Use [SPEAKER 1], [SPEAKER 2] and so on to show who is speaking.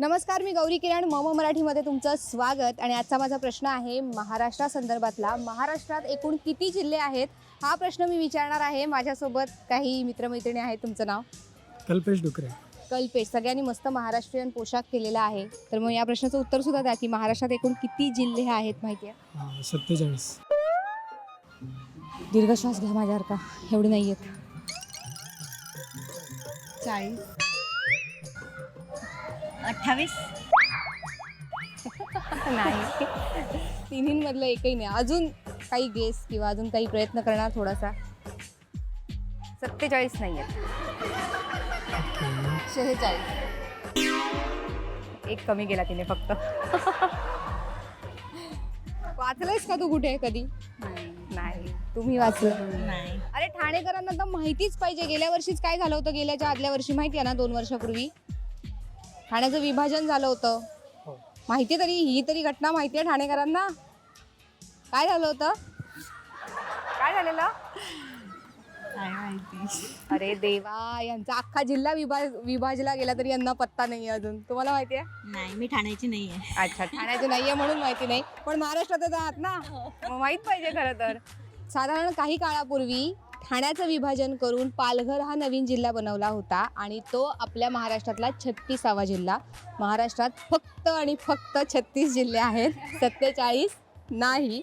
[SPEAKER 1] नमस्कार मी गौरी किरण. मम मराठीमध्ये तुमचं स्वागत. आणि आजचा माझा प्रश्न आहे महाराष्ट्रासंदर्भातला महाराष्ट्रात एकूण किती जिल्हे आहेत? हा प्रश्न मी विचारणार आहे. माझ्यासोबत काही मित्रमैत्रिणी आहेत. तुमचं नाव?
[SPEAKER 2] कल्पेश डुकरे.
[SPEAKER 1] कल्पेश. सगळ्यांनी मस्त महाराष्ट्रीयन पोशाख केलेला आहे. तर मग या प्रश्नाचं उत्तर सुद्धा द्या की महाराष्ट्रात एकूण किती जिल्हे आहेत माहिती आहे?
[SPEAKER 2] हा, सत्तेचाळीस.
[SPEAKER 1] दीर्घ श्वास घ्या माझ्यासारखा एवढे नाही आहेत
[SPEAKER 3] चाळीस. अठ्ठावीस?
[SPEAKER 1] नाही. तिन्हींमधलं एकही नाही. अजून काही गेस किंवा अजून काही प्रयत्न करणार थोडासा? सत्तेचाळीस नाही आहेत. शेहेचाळीस. एक कमी गेला तिने फक्त. वाचलंयस का तू कुठे कधी? नाही. तुम्ही वाचलं.
[SPEAKER 3] नाही.
[SPEAKER 1] अरे ठाणेकरांना तर माहितीच पाहिजे. गेल्या वर्षीच काय झालं होतं? गेल्याच्या आदल्या वर्षी माहिती आहे ना दोन वर्षापूर्वी? ठाण्याचं विभाजन झालं होतं.
[SPEAKER 2] हो.
[SPEAKER 1] माहिती तरी ही तरी घटना माहिती आहे ठाणेकरांना? काय झालं होतं? काय झालेलं?
[SPEAKER 3] काय माहिती.
[SPEAKER 1] अरे देवा यांचा अख्खा जिल्हा विभाज विभाजला गेला तरी यांना पत्ता नाही अजून. तुम्हाला माहिती आहे?
[SPEAKER 3] नाही मी ठाण्याची नाही आहे
[SPEAKER 1] अच्छा ठाण्याचे नाहीये म्हणून माहिती नाही. पण महाराष्ट्रातच आहात ना? मग माहीत पाहिजे खरं तर. साधारण काही काळापूर्वी ठाण्याचं विभाजन करून पालघर हा नवीन जिल्हा बनवला होता आणि तो आपल्या महाराष्ट्रातला छत्तीसावा जिल्हा. महाराष्ट्रात फक्त आणि फक्त छत्तीस जिल्हे आहेत. सत्तेचाळीस नाही.